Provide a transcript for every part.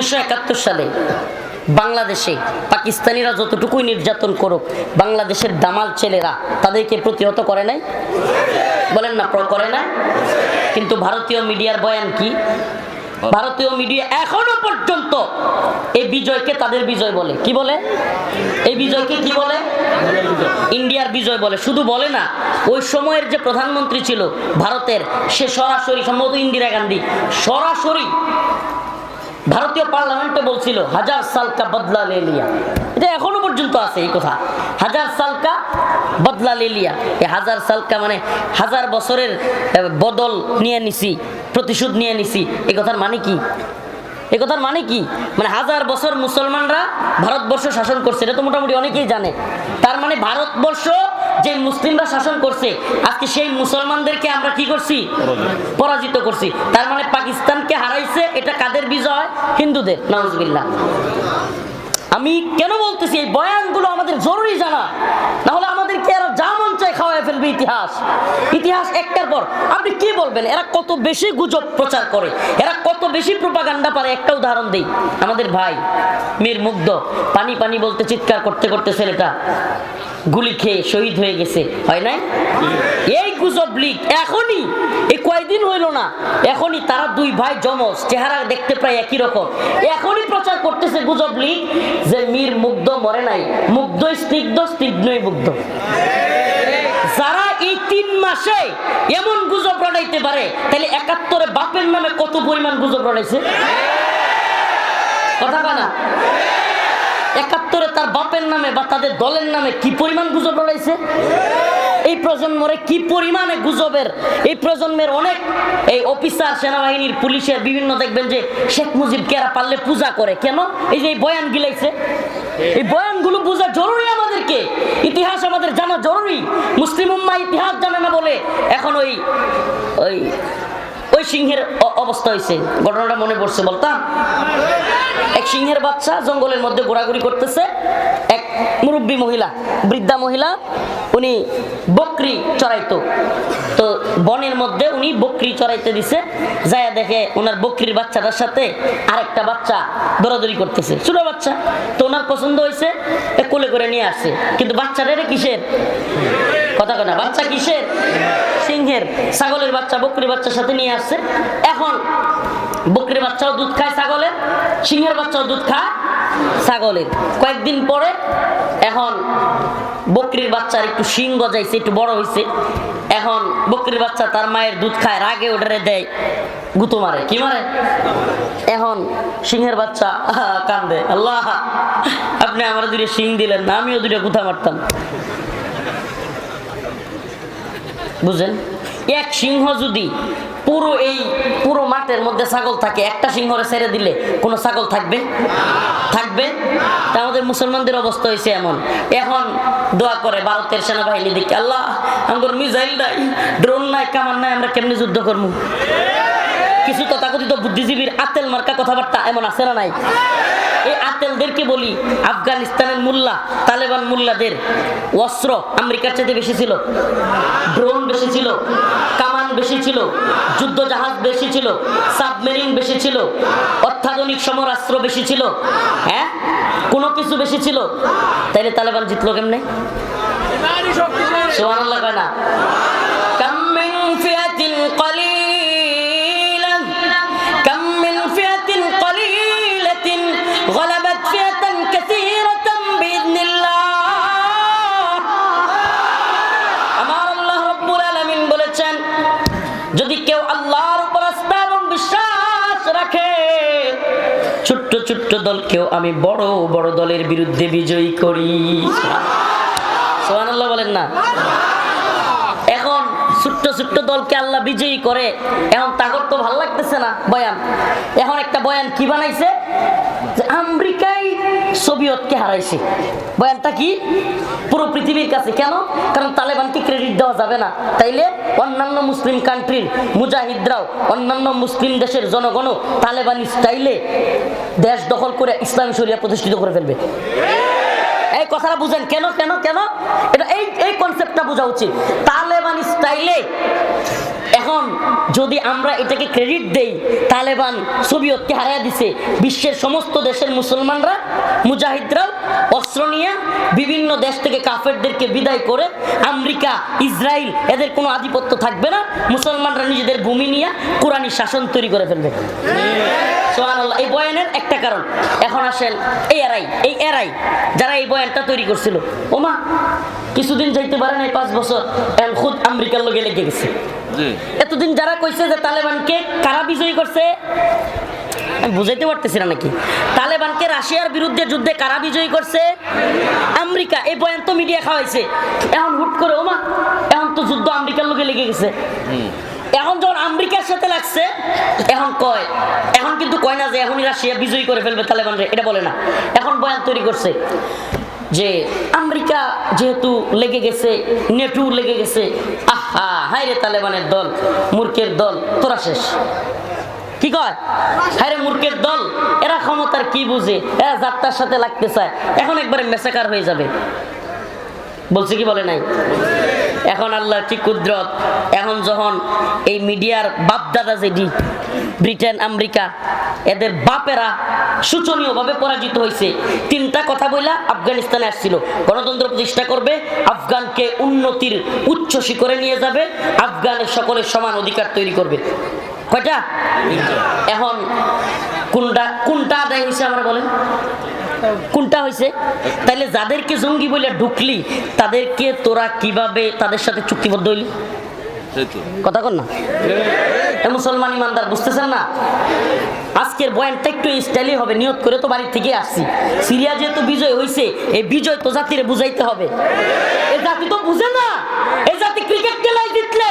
উনিশশো একাত্তর সালে বাংলাদেশে পাকিস্তানিরা যতটুকুই নির্যাতন করুক, বাংলাদেশের দামাল ছেলেরা তাদেরকে প্রতিহত করে নাই? বলেন না করে না কিন্তু ভারতীয় মিডিয়ার বয়ান কি? ভারতীয় মিডিয়া এখনও পর্যন্ত এই বিজয়কে তাদের বিজয় বলে। কি বলে? এই বিজয়কে কি বলে? ইন্ডিয়ার বিজয় বলে। শুধু বলে না, ওই সময়ের যে প্রধানমন্ত্রী ছিল ভারতের, সে সরাসরি সম্ভবত ইন্দিরা গান্ধী, সরাসরি ভারতীয় পার্লামেন্টে বলছিল, হাজার সালকা বদলা লেলিয়া এটা এখনও পর্যন্ত আছে এই কথা। হাজার সালকা বদলা লেলিয়া এই হাজার সালকা মানে হাজার বছরের বদল নিয়ে নিছি, প্রতিশোধ নিয়ে নিছি। এই কথার মানে কি? এই কথার মানে কি? মানে হাজার বছর মুসলমানরা ভারতবর্ষ শাসন করছে এটা তো মোটামুটি অনেকেই জানে। তার মানে ভারতবর্ষ যে মুসলিমরা শাসন করছে আজকে সেই মুসলমানদেরকে আমরা কি করছি? পরাজিত। করছি। তার মানে পাকিস্তানকে হারাইছে এটা কাদের বিজয়? হিন্দুদের নজবিল্লা আমি কেন বলতেছি এই বয়ানগুলো আমাদের জরুরি জানা। না হলে আমাদেরকে মন চায় খাওয়ায় ফেলবে ইতিহাস। ইতিহাস একটার পর। আপনি কি বলবেন? এরা কত বেশি গুজব প্রচার করে। এরা কত বেশি প্রপাগান্ডা পারে? একটা উদাহরণ দেই। আমাদের ভাই, মীর মুগ্ধ, পানি পানি বলতে চিৎকার করতে করতে ছেলেটা গুলি খেয়ে শহীদ হয়ে গেছে। হয় নাই? এই গুজব লিক এখনই, এই কয়দিন হইল না, এখনই তারা দুই ভাই জমজ চেহারা দেখতে প্রায় একই রকম। এখনই প্রচার করতেছে গুজব লিক যে মীর মুগ্ধ মরে নাই। মুগ্ধ স্নিগ্ধ স্নিগ্ধই মুগ্ধ। তিন মাসে এমন গুজব রটাইতে পারে। তাহলে একাত্তরে বাপের নামে কত পরিমাণ গুজব রটাইছে? কথা কানা একাত্তরে তার বাপের নামে বা তাদের দলের নামে কি পরিমাণ গুজব রয়েছে এই প্রজন্মরে কি পরিমাণে গুজবের, এই প্রজন্মের অনেক এই অফিসার, সেনাবাহিনীর, পুলিশের, বিভিন্ন দেখবেন যে শেখ মুজিবকে এরা পারলে পূজা করে। কেন? এই যে এই বয়ান গিলাইছে। এই বয়ানগুলো বোঝা জরুরি আমাদেরকে। ইতিহাস আমাদের জানা জরুরি। মুসলিম উম্মা ইতিহাস জানে না বলে এখন ওই ওই ওই সিংহের অবস্থা হয়েছে ঘটনাটা মনে পড়ছে, বলতাম। এক সিংহের বাচ্চা জঙ্গলের মধ্যে ঘোরাঘুরি করতেছে। এক মুরব্বী মহিলা, বৃদ্ধা মহিলা, উনি বকরি চড়াইতো। তো বনের মধ্যে উনি বকরি চড়াইতে দিছে যায় দেখে ওনার বকরির বাচ্চাটার সাথে আরেকটা বাচ্চা দৌড়াদৌড়ি করতেছে। ছোট বাচ্চা, তো ওনার পছন্দ হয়েছে কোলে করে নিয়ে আসছে কিন্তু বাচ্চাটা কিসের? কথা কথা বাচ্চা কিসের? সিংহের। ছাগলের বাচ্চা, বকরির বাচ্চার সাথে নিয়ে আসছে। এখন বকরির বাচ্চাও দুধ খায় ছাগলের, সিংহের বাচ্চাও দুধ খায় ছাগলের। কয়েকদিন পরে এখন বকরির বাচ্চার একটু শিং গজাইছে, একটু বড় হয়েছে এখন বকরির বাচ্চা তার মায়ের দুধ খায়, রাগে ওটারে দেয়, গুতো মারে। কি মারে? এখন সিংহের বাচ্চা কান্দে। আল্লাহ, আপনি আমার দুটো শিং দিলেন না, আমিও দুটো গুথা মারতাম। বুঝেন? এক সিংহ যদি পুরো এই পুরো মাঠের মধ্যে ছাগল থাকে, একটা সিংহরে ছেড়ে দিলে কোনো ছাগল থাকবে? থাকবে? তা আমাদের মুসলমানদের অবস্থা হয়েছে এমন। এখন দোয়া করে ভারতের সেনাবাহিনী দিকে আল্লাহ আমাদের মিসাইল নাই, ড্রোন নাই, কামান নাই, আমরা কেমনি যুদ্ধ করব? কিছু তথাকথিত বুদ্ধিজীবীর আতেল মার্কা কথাবার্তা এমন আছে না নাই? এই আতেলদেরকে বলি, আফগানিস্তানের মোল্লা, তালেবান মোল্লাদের। অস্ত্র আমেরিকার চাইতে বেশি ছিল, ড্রোন বেশি ছিল, কামান বেশি ছিল যুদ্ধ জাহাজ বেশি ছিল, সাবমেরিন বেশি ছিল, অত্যাধুনিক সমরাস্ত্র বেশি ছিল হ্যাঁ? কোনো কিছু বেশি ছিল। তাইলে তালেবান জিতলো কেমনে? সুবহানাল্লাহ কয় না। কাম ফিয়াতিন ছোট্ট দলকেও আমি বড় বড় দলের বিরুদ্ধে বিজয়ী করি। বলেন না? এখন ছোট্ট ছোট্ট দলকে আল্লাহ বিজয়ী করে, এখন তাগর তো ভালো লাগতেছে না, বয়ান। এখন একটা বয়ান কি বানাইছে? যে আমেরিকাই সোভিয়তকে হারাইছে। বয়ানটা কি? পুরো পৃথিবীর কাছে কেন? কারণ তালেবানকে ক্রেডিট দেওয়া যাবে না। তাইলে অন্যান্য মুসলিম কান্ট্রির মুজাহিদরাও, অন্যান্য মুসলিম দেশের জনগণও তালেবানি স্টাইলে দেশ দখল করে ইসলামী শরিয়া প্রতিষ্ঠিত করে ফেলবে। এই কথাটা বুঝেন। কেন কেন কেন? এটা এই এই কনসেপ্টটা বোঝা উচিত। তালেবান স্টাইলে যদি আমরা এটাকে ক্রেডিট দেই, তালেবান সোভিয়তকে হারিয়ে দিছে, বিশ্বের সমস্ত দেশের মুসলমানরা, মুজাহিদরাও অস্ত্র নিয়ে বিভিন্ন দেশ থেকে কাফেরদেরকে বিদায় করে, আমেরিকা, ইসরায়েল, এদের কোনো আধিপত্য থাকবে না, মুসলমানরা নিজেদের ভূমি নিয়ে কোরআনী শাসন তৈরি করে ফেলবে। এই বয়ানের একটা কারণ। এখন আসেন এই এরাই এই এরাই যারা এই বয়ানটা তৈরি করছিল। ওমা কিছুদিন যাইতে পারে নাই পাঁচ বছর এখন খুদ আমেরিকার লোকে লেগে গেছে। এতদিন যারা কইছে যে তালেবানকে কারা বিজয়ী করছে আমি বুঝাইতে পারতেছি না নাকি? তালেবানকে রাশিয়ার বিরুদ্ধে যুদ্ধে কারা বিজয়ী করছে? আমেরিকা এই বয়ান তো মিডিয়া খাওয়াইছে। এখন হুট করে ওমা এখন তো যুদ্ধ আমেরিকার লোকে লেগে গেছে। এখন যখন আমেরিকার সাথে লাগছে, এখন কয়, এখন কিন্তু কয় না যে এখনই রাশিয়া বিজয়ী করে ফেলবে তালেবানরে, এটা বলে না। এখন বয়ান তৈরি করছে যে আমেরিকা যেহেতু লেগে গেছে, নেটু লেগে গেছে, আহা হাই রে তালেবানের দল, মূর্খের দল, তোরা শেষ। কি কয়? মূর্খের দল, এরা ক্ষমতার কি বুঝে? এরা যাত্রার সাথে লাগতে চায়। এখন একবারে মেসাকার হয়ে যাবে। বলছে কি বলে নাই? এখন আল্লাহর কি কুদরত? এখন যখন এই মিডিয়ার বাপ দাদা যেটি ব্রিটেন, আমেরিকা, এদের বাপেরা শোচনীয়ভাবে পরাজিত হয়েছে তিনটা কথা বইলা আফগানিস্তানে আসছিল। গণতন্ত্র প্রতিষ্ঠা করবে, আফগানকে উন্নতির উচ্চ শিখরে নিয়ে যাবে, আফগানের সকলের সমান অধিকার তৈরি করবে। কয়টা? এখন কোনটা কোনটা আদায় হয়েছে আমরা বলেন? কোনটা হয়েছে তাইলে যাদেরকে জঙ্গি বলে ঢুকলি তাদেরকে তোরা কীভাবে তাদের সাথে চুক্তিবদ্ধ হইলি? কথা কর না? মুসলমান ইমানদার বুঝতেছেন না? আজকের বয়ানটা একটু স্টাইলই হবে নিয়ত করে তো বাড়ি থেকে আসছি। সিরিয়া যেহেতু বিজয় হয়েছে এই বিজয় তো জাতিরে বুঝাইতে হবে। এ জাতি তো বুঝে না। এই জাতি ক্রিকেট খেলায় জিতলে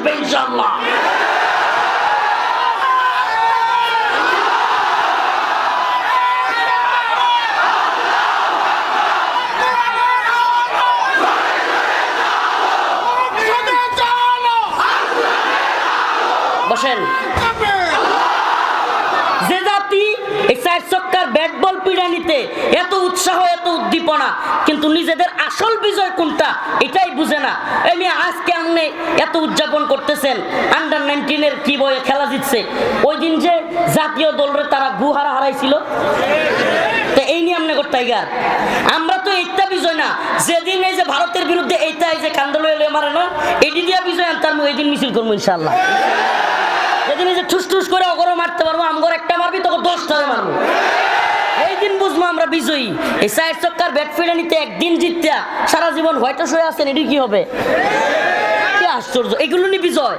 অধীনে আসবে ইনশাআল্লাহ। বসেন যে জাতি এই চার চক্কার ব্যাট বল পিড়ানিতে এত উৎসাহ, এত উদ্দীপনা, কিন্তু নিজেদের আসল বিজয় কোনটা এটাই বুঝে না। এই নিয়ে আজকে আপনি এত উদযাপন করতেছেন আন্ডার নাইনটিনের কি বয়ে খেলা জিতছে। ওই দিন যে জাতীয় দলরে তারা গুহারা হারাইছিল, তো এই নিয়ে আপনি টাইগার আমরা তো এইটা বিজয় না, যেদিন এই যে ভারতের বিরুদ্ধে এইটা এই যে কান্দল মারে না এটি দিয়ে বিজয় আনতাম ওই দিন মিছিল করব ইনশাল্লাহ যেদিন এই যে ঠুস ঠুস করে অগরও মারতে পারব, আমগর একটা মারবি, তোকে দশটারে মারবো। দিন বুঝব আমরা বিজয়ী। এই সাইড চক্কার ব্যাট ফিরে নিতে একদিন জিতিয়া সারা জীবন হোয়াইট হয়ে আছেন, এটি কি হবে? কি আশ্চর্য, এগুলো নিয়ে বিজয়।